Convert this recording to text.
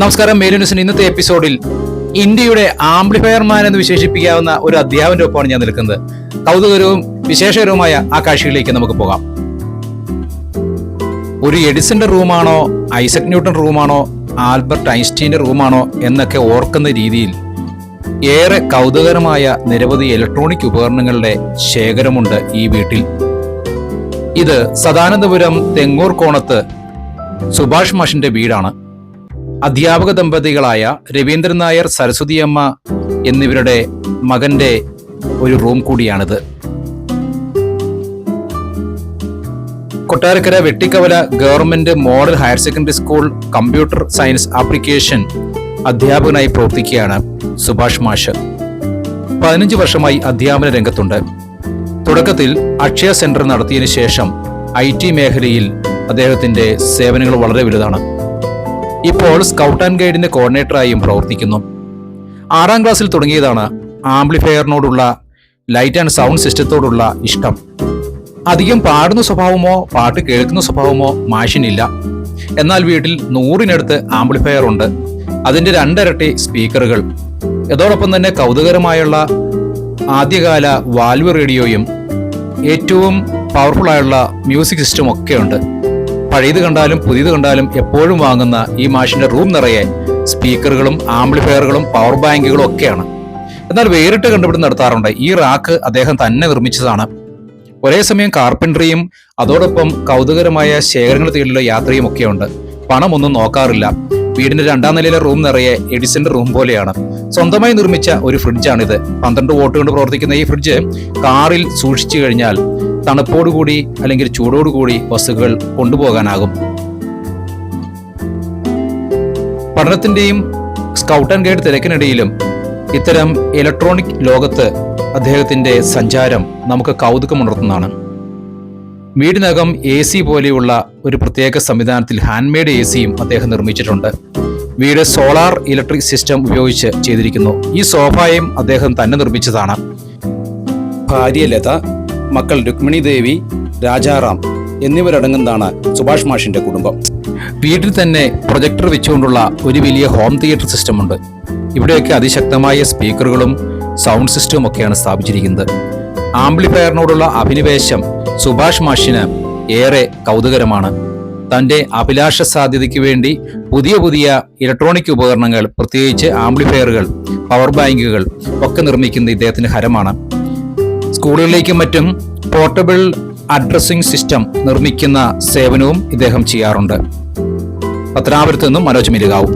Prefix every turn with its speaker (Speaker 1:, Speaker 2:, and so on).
Speaker 1: നമസ്കാരം മേലു ന്യൂസിന് ഇന്നത്തെ എപ്പിസോഡിൽ ഇന്ത്യയുടെ ആംപ്ലിഫയർ മാൻ എന്ന് വിശേഷിപ്പിക്കാവുന്ന ഒരു അധ്യാപന്റെ ഒപ്പമാണ് ഞാൻ നിൽക്കുന്നത്. കൗതുകരവും വിശേഷകരവുമായ ആ കാഴ്ചകളിലേക്ക് നമുക്ക് പോകാം. ഒരു എഡിസന്റെ റൂമാണോ ഐസക് ന്യൂട്ടൺ റൂമാണോ ആൽബർട്ട് ഐൻസ്റ്റീന്റെ റൂമാണോ എന്നൊക്കെ ഓർക്കുന്ന രീതിയിൽ ഏറെ കൗതുകരമായ നിരവധി ഇലക്ട്രോണിക് ഉപകരണങ്ങളുടെ ശേഖരമുണ്ട് ഈ വീട്ടിൽ. ഇത് സദാനന്ദപുരം തെങ്ങൂർ കോണത്ത് സുഭാഷ് മാഷിന്റെ വീടാണ്. അധ്യാപക ദമ്പതികളായ രവീന്ദ്രൻ നായർ സരസ്വതിയമ്മ എന്നിവരുടെ മകന്റെ ഒരു റൂം കൂടിയാണിത്. Kottarakkara Vettikkavala government model higher secondary school computer science application അധ്യാപകനായി പ്രവർത്തിക്കുകയാണ് സുഭാഷ് മാഷ്. പതിനഞ്ച് വർഷമായി അധ്യാപന രംഗത്തുണ്ട്. തുടക്കത്തിൽ അക്ഷയ സെന്റർ നടത്തിയതിനു ശേഷം ഐ ടി മേഖലയിൽ അദ്ദേഹത്തിന്റെ സേവനങ്ങൾ വളരെ വലുതാണ്. ഇപ്പോൾ സ്കൗട്ട് ആൻഡ് ഗൈഡിന്റെ കോർഡിനേറ്ററായും പ്രവർത്തിക്കുന്നു. ആറാം ക്ലാസ്സിൽ തുടങ്ങിയതാണ് ആംപ്ലിഫയറിനോടുള്ള ലൈറ്റ് ആൻഡ് സൗണ്ട് സിസ്റ്റത്തോടുള്ള ഇഷ്ടം. അധികം പാടുന്ന സ്വഭാവമോ പാട്ട് കേൾക്കുന്ന സ്വഭാവമോ മാഷിനില്ല. എന്നാൽ വീട്ടിൽ നൂറിനടുത്ത് ആംപ്ലിഫയർ ഉണ്ട്. അതിന്റെ രണ്ടരട്ടി സ്പീക്കറുകൾ. അതോടൊപ്പം തന്നെ കൗതുകരമായുള്ള ആദ്യകാല വാൽവ് റേഡിയോയും ഏറ്റവും പവർഫുൾ ആയുള്ള മ്യൂസിക് സിസ്റ്റം ഒക്കെ ഉണ്ട്. പഴയത് കണ്ടാലും പുതിയത് കണ്ടാലും എപ്പോഴും വാങ്ങുന്ന ഈ മാഷിന്റെ റൂം നിറയെ സ്പീക്കറുകളും ആംപ്ലിഫയറുകളും പവർ ബാങ്കുകളും ഒക്കെയാണ്. എന്നാൽ വേറിട്ട് കണ്ടുപിടുത്തം നടത്താറുണ്ട്. ഈ റാക്ക് അദ്ദേഹം തന്നെ നിർമ്മിച്ചതാണ്. ഒരേ സമയം കാർപ്പൻട്രിയും അതോടൊപ്പം കൗതുകരമായ ശേഖരങ്ങൾ തേടിയുള്ള യാത്രയും ഒക്കെയുണ്ട്. പണമൊന്നും നോക്കാറില്ല. വീടിന്റെ രണ്ടാം നിലയിലെ റൂം നിറയെ എഡിസന്റെ റൂം പോലെയാണ്. സ്വന്തമായി നിർമ്മിച്ച ഒരു ഫ്രിഡ്ജാണിത്. പന്ത്രണ്ട് വോട്ട് കൊണ്ട് പ്രവർത്തിക്കുന്ന ഈ ഫ്രിഡ്ജ് കാറിൽ സൂക്ഷിച്ചു കഴിഞ്ഞാൽ തണുപ്പോടുകൂടി അല്ലെങ്കിൽ ചൂടോടുകൂടി വസ്തുക്കൾ കൊണ്ടുപോകാനാകും. പഠനത്തിന്റെയും സ്കൗട്ട് ആൻഡ് ഗൈഡ് തിരക്കിനിടയിലും ഇത്തരം ഇലക്ട്രോണിക് ലോകത്ത് അദ്ദേഹത്തിന്റെ സഞ്ചാരം നമുക്ക് കൗതുകമുണർത്തുന്നതാണ് വീടിനകം എ സി പോലെയുള്ള ഒരു പ്രത്യേക സംവിധാനത്തിൽ ഹാൻഡ്മെയ്ഡ് എ സിയും അദ്ദേഹം നിർമ്മിച്ചിട്ടുണ്ട്. വീട് സോളാർ ഇലക്ട്രിക് സിസ്റ്റം ഉപയോഗിച്ച് ചെയ്തിരിക്കുന്നു. ഈ സോഫായും അദ്ദേഹം തന്നെ നിർമ്മിച്ചതാണ്. ഭാര്യ ലത മക്കൾ രുക്മിണി ദേവി രാജാറാം എന്നിവരടങ്ങുന്നതാണ് സുഭാഷ് മാഷിന്റെ കുടുംബം. വീട്ടിൽ തന്നെ പ്രൊജക്ടർ വെച്ചുകൊണ്ടുള്ള ഒരു വലിയ ഹോം തിയേറ്റർ സിസ്റ്റമുണ്ട്. ഇവിടെയൊക്കെ അതിശക്തമായ സ്പീക്കറുകളും സൗണ്ട് സിസ്റ്റവും ഒക്കെയാണ് സ്ഥാപിച്ചിരിക്കുന്നത്. ആംപ്ലിഫയറിനോടുള്ള അഭിനിവേശം സുഭാഷ് മാഷിന് ഏറെ കൗതുകരമാണ്. തന്റെ അഭിലാഷ സാധ്യതയ്ക്ക് വേണ്ടി പുതിയ പുതിയ ഇലക്ട്രോണിക് ഉപകരണങ്ങൾ പ്രത്യേകിച്ച് ആംപ്ലിഫയറുകൾ പവർ ബാങ്കുകൾ ഒക്കെ നിർമ്മിക്കുന്ന ഇദ്ദേഹത്തിന് ഹരമാണ്. സ്കൂളുകളിലേക്കും മറ്റും പോർട്ടബിൾ അഡ്രസ്സിംഗ് സിസ്റ്റം നിർമ്മിക്കുന്ന സേവനവും ഇദ്ദേഹം ചെയ്യാറുണ്ട്. പത്തനാപുരത്ത് നിന്നും മനോജ് മിരുകാവും.